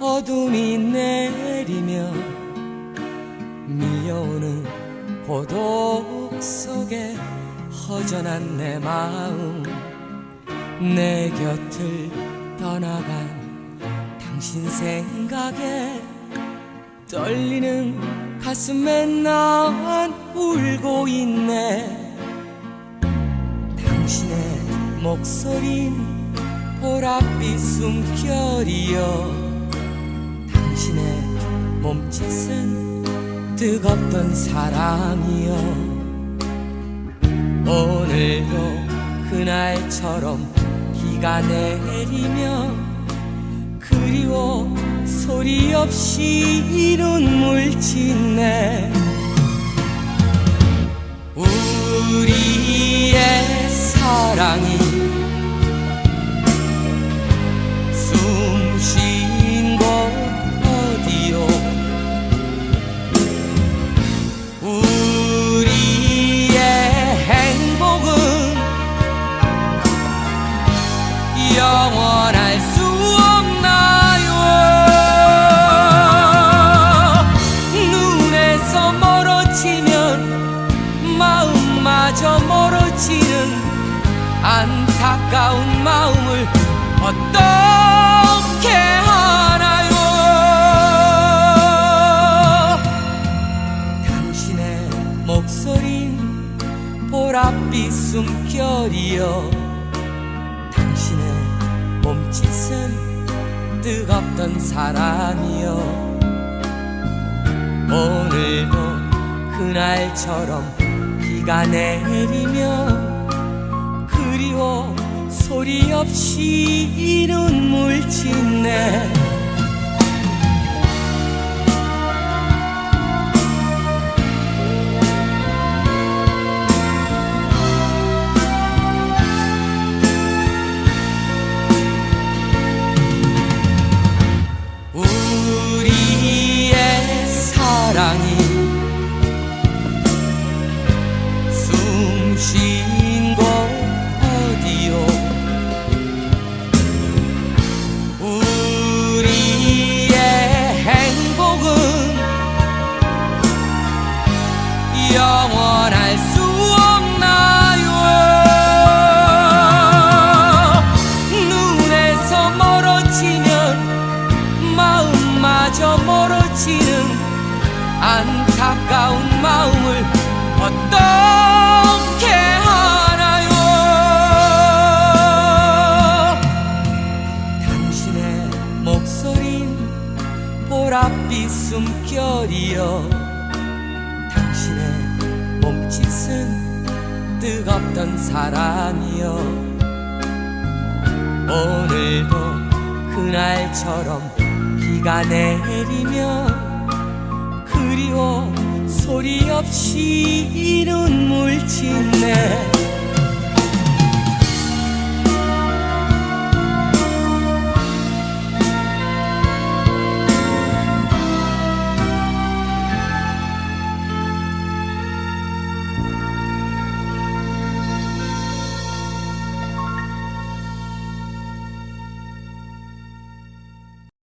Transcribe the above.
어둠이 내리며 밀려오는 고독 속에 허전한 내 마음 내 곁을 떠나간 당신 생각에 떨리는 가슴에 난 울고 있네. 당신의 목소린 보랏빛 숨결이여 당신의 몸짓은 뜨겁던 사랑이여 오늘도 그날처럼 비가 내리며 그리워 소리 없이 눈물 짓네 우리의 사랑이 멀어지는 안타까운 마음을 어떻게 하나요? 당신의 목소린 보랏빛 숨결이여 당신의 몸짓은 뜨겁던 사랑이여 오늘도 그날처럼 비가 내리며 그리워 소리 없이 눈물 짓네. 우리의 사랑이 영원할 수 없나요? 눈에서 멀어지면 마음마저 멀어지는 안타까운 마음을 어떻게 하나요? 당신의 목소린 보랏빛 숨결이여 당신의 몸짓은 뜨겁던 사랑이여 오늘도 그날처럼 비가 내리며 그리워 소리 없이 눈물